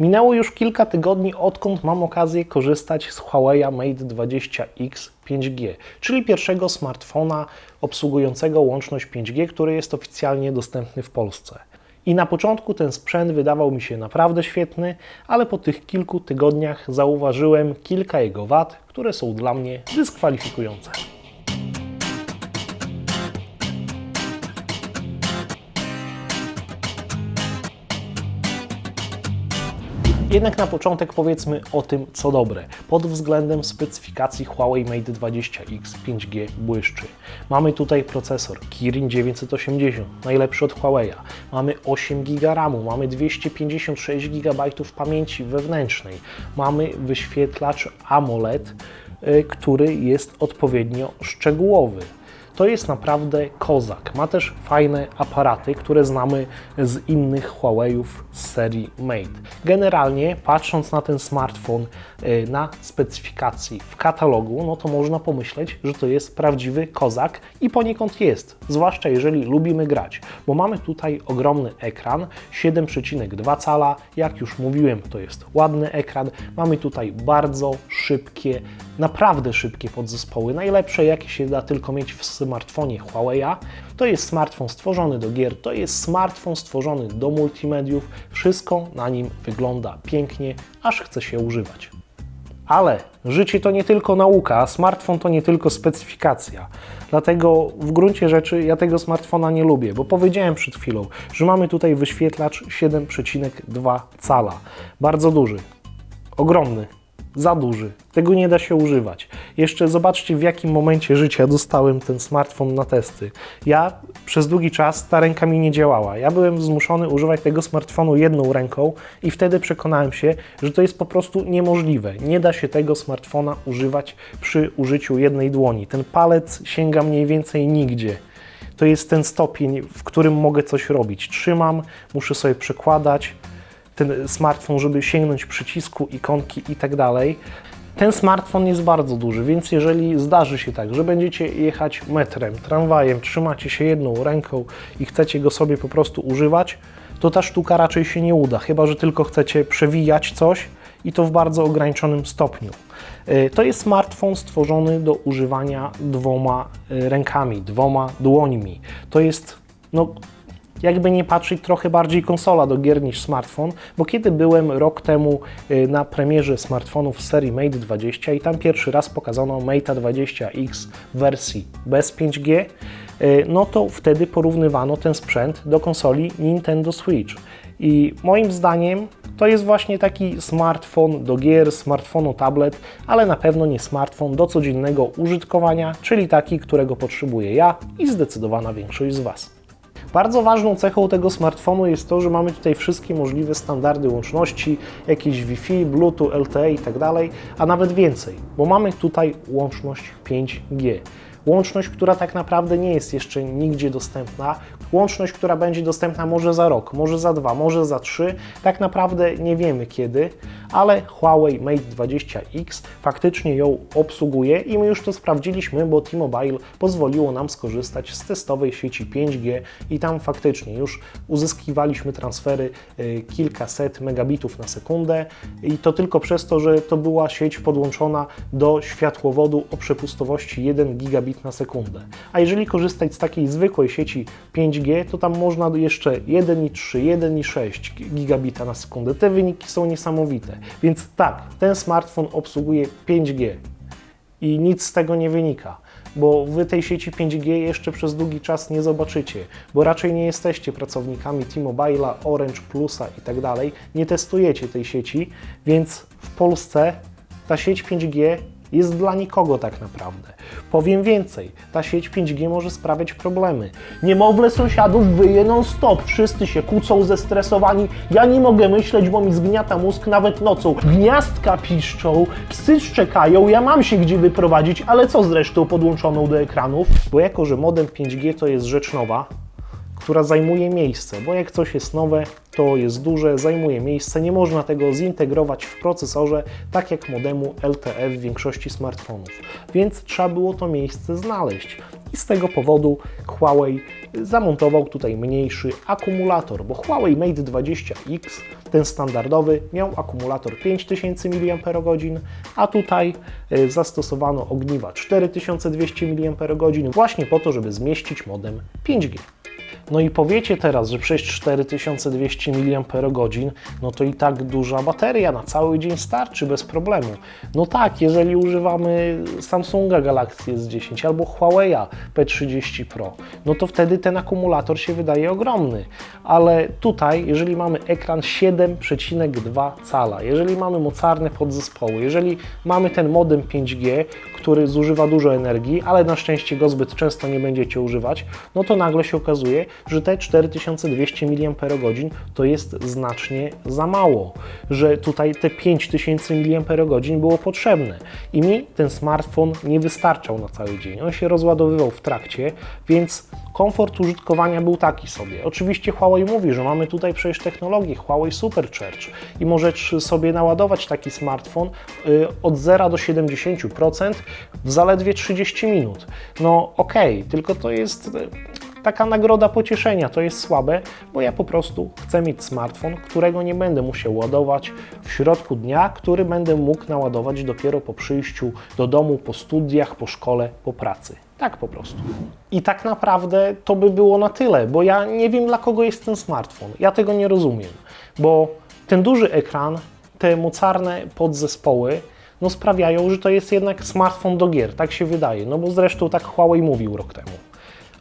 Minęło już kilka tygodni, odkąd mam okazję korzystać z Huawei Mate 20X 5G, czyli pierwszego smartfona obsługującego łączność 5G, który jest oficjalnie dostępny w Polsce. I na początku ten sprzęt wydawał mi się naprawdę świetny, ale po tych kilku tygodniach zauważyłem kilka jego wad, które są dla mnie dyskwalifikujące. Jednak na początek powiedzmy o tym, co dobre. Pod względem specyfikacji Huawei Mate 20X 5G błyszczy. Mamy tutaj procesor Kirin 980, najlepszy od Huawei. Mamy 8 GB RAMu, mamy 256 GB pamięci wewnętrznej. Mamy wyświetlacz AMOLED, y, który jest odpowiednio szczegółowy. To jest naprawdę kozak. Ma też fajne aparaty, które znamy z innych Huawei'ów z serii Mate. Generalnie, patrząc na ten smartfon, y, na specyfikacji w katalogu, no to można pomyśleć, że to jest prawdziwy kozak i poniekąd jest, zwłaszcza jeżeli lubimy grać, bo mamy tutaj ogromny ekran, 7,2 cala, jak już mówiłem, to jest ładny ekran. Mamy tutaj bardzo szybkie, naprawdę szybkie podzespoły, najlepsze jakie się da tylko mieć w smartfonie Huawei'a. To jest smartfon stworzony do gier, to jest smartfon stworzony do multimediów, wszystko na nim wygląda pięknie, aż chce się używać. Ale życie to nie tylko nauka, a smartfon to nie tylko specyfikacja. Dlatego w gruncie rzeczy ja tego smartfona nie lubię, bo powiedziałem przed chwilą, że mamy tutaj wyświetlacz 7,2 cala. Bardzo duży, ogromny, za duży. Tego nie da się używać. Jeszcze zobaczcie, w jakim momencie życia dostałem ten smartfon na testy. Ja przez długi czas ta ręka mi nie działała. Ja byłem zmuszony używać tego smartfonu jedną ręką i wtedy przekonałem się, że to jest po prostu niemożliwe. Nie da się tego smartfona używać przy użyciu jednej dłoni. Ten palec sięga mniej więcej nigdzie to jest ten stopień, w którym mogę coś robić. Trzymam, muszę sobie przekładać ten smartfon, żeby sięgnąć przycisku, ikonki i tak dalej. Ten smartfon jest bardzo duży, więc jeżeli zdarzy się tak, że będziecie jechać metrem, tramwajem, trzymacie się jedną ręką i chcecie go sobie po prostu używać, to ta sztuka raczej się nie uda, chyba że tylko chcecie przewijać coś i to w bardzo ograniczonym stopniu. Y, To jest smartfon stworzony do używania dwoma y, rękami, dwoma dłońmi. To jest no, jakby nie patrzeć, trochę bardziej konsola do gier niż smartfon, bo kiedy byłem rok temu y, na premierze smartfonów serii Mate 20 i tam pierwszy raz pokazano Mate 20X w wersji bez 5G, y, no to wtedy porównywano ten sprzęt do konsoli Nintendo Switch. I moim zdaniem to jest właśnie taki smartfon do gier, smartfonu tablet, ale na pewno nie smartfon do codziennego użytkowania, czyli taki, którego potrzebuję ja i zdecydowana większość z Was. Bardzo ważną cechą tego smartfonu jest to, że mamy tutaj wszystkie możliwe standardy łączności, jakieś Wi-Fi, Bluetooth, LTE i tak a nawet więcej, bo mamy tutaj łączność 5G. Łączność, która tak naprawdę nie jest jeszcze nigdzie dostępna. Łączność, która będzie dostępna może za rok, może za dwa, może za trzy. Tak naprawdę nie wiemy kiedy, ale Huawei Mate 20X faktycznie ją obsługuje i my już to sprawdziliśmy, bo T-Mobile pozwoliło nam skorzystać z testowej sieci 5G i tam faktycznie już uzyskiwaliśmy transfery y, kilkaset megabitów na sekundę i to tylko przez to, że to była sieć podłączona do światłowodu o przepustowości 1 gigabit na sekundę. A jeżeli korzystać z takiej zwykłej sieci 5G, to tam można jeszcze 1,3, 1,6 gigabita na sekundę. Te wyniki są niesamowite. Więc tak, ten smartfon obsługuje 5G i nic z tego nie wynika, bo wy tej sieci 5G jeszcze przez długi czas nie zobaczycie, bo raczej nie jesteście pracownikami T-Mobile'a, Orange Plusa i tak nie testujecie tej sieci, więc w Polsce ta sieć 5G jest dla nikogo tak naprawdę. Powiem więcej, ta sieć 5G może sprawiać problemy. Niemowlę sąsiadów wyje non stop, wszyscy się kłócą zestresowani, ja nie mogę myśleć, bo mi zgniata mózg nawet nocą. Gniazdka piszczą, psy szczekają, ja mam się gdzie wyprowadzić, ale co z resztą podłączoną do ekranów? Bo jako, że modem 5G to jest rzecz nowa, która zajmuje miejsce, bo jak coś jest nowe, to jest duże, zajmuje miejsce, nie można tego zintegrować w procesorze, tak jak modemu LTE w większości smartfonów. Więc trzeba było to miejsce znaleźć. i z tego powodu Huawei zamontował tutaj mniejszy akumulator, bo Huawei Mate 20X, ten standardowy, miał akumulator 5000 mAh, a tutaj e, zastosowano ogniwa 4200 mAh właśnie po to, żeby zmieścić modem 5G. No i powiecie teraz, że przejść 4200 mAh, no to i tak duża bateria na cały dzień starczy bez problemu. No tak, jeżeli używamy Samsunga Galaxy S10 albo Huawei'a P30 Pro, no to wtedy ten akumulator się wydaje ogromny. Ale tutaj, jeżeli mamy ekran 7,2 cala, jeżeli mamy mocarne podzespoły, jeżeli mamy ten modem 5G, który zużywa dużo energii, ale na szczęście go zbyt często nie będziecie używać, no to nagle się okazuje, że te 4200 mAh to jest znacznie za mało, że tutaj te 5000 mAh było potrzebne i mi ten smartfon nie wystarczał na cały dzień. On się rozładowywał w trakcie, więc komfort użytkowania był taki sobie. Oczywiście Huawei mówi, że mamy tutaj przecież technologię Huawei Supercharge i możesz sobie naładować taki smartfon y, od 0 do 70% w zaledwie 30 minut. No okej, okay, tylko to jest taka nagroda pocieszenia to jest słabe, bo ja po prostu chcę mieć smartfon, którego nie będę musiał ładować w środku dnia, który będę mógł naładować dopiero po przyjściu do domu, po studiach, po szkole, po pracy. Tak po prostu. I tak naprawdę to by było na tyle, bo ja nie wiem dla kogo jest ten smartfon. Ja tego nie rozumiem, bo ten duży ekran, te mocarne podzespoły, no sprawiają, że to jest jednak smartfon do gier, tak się wydaje, no bo zresztą tak Huawei mówił rok temu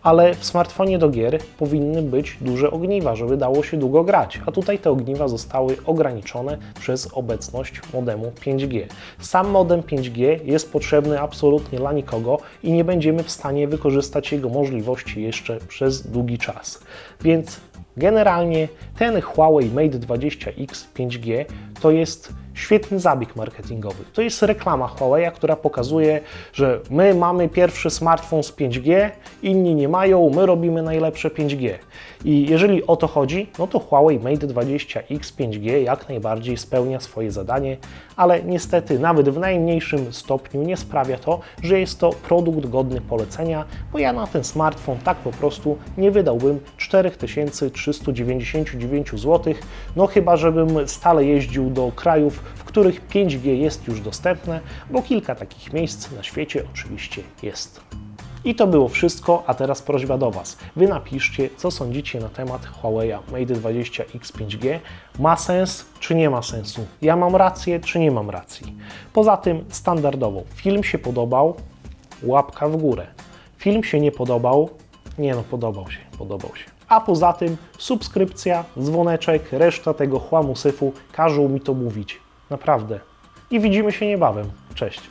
ale w smartfonie do gier powinny być duże ogniwa, żeby dało się długo grać, a tutaj te ogniwa zostały ograniczone przez obecność modemu 5G. Sam modem 5G jest potrzebny absolutnie dla nikogo i nie będziemy w stanie wykorzystać jego możliwości jeszcze przez długi czas. Więc generalnie ten Huawei Mate 20X 5G to jest świetny zabieg marketingowy. To jest reklama Huawei, która pokazuje, że my mamy pierwszy smartfon z 5G, inni nie mają, my robimy najlepsze 5G. I jeżeli o to chodzi, no to Huawei Mate 20X 5G jak najbardziej spełnia swoje zadanie, ale niestety nawet w najmniejszym stopniu nie sprawia to, że jest to produkt godny polecenia, bo ja na ten smartfon tak po prostu nie wydałbym 4399 zł, no chyba żebym stale jeździł do krajów, w których 5G jest już dostępne, bo kilka takich miejsc na świecie oczywiście jest. I to było wszystko, a teraz prośba do Was. Wy napiszcie, co sądzicie na temat Huawei Mate 20X 5G. Ma sens, czy nie ma sensu? Ja mam rację, czy nie mam racji? Poza tym, standardowo, film się podobał, łapka w górę. Film się nie podobał, nie no, podobał się, podobał się. A poza tym, subskrypcja, dzwoneczek, reszta tego chłamu syfu każą mi to mówić. Naprawdę. I widzimy się niebawem. Cześć.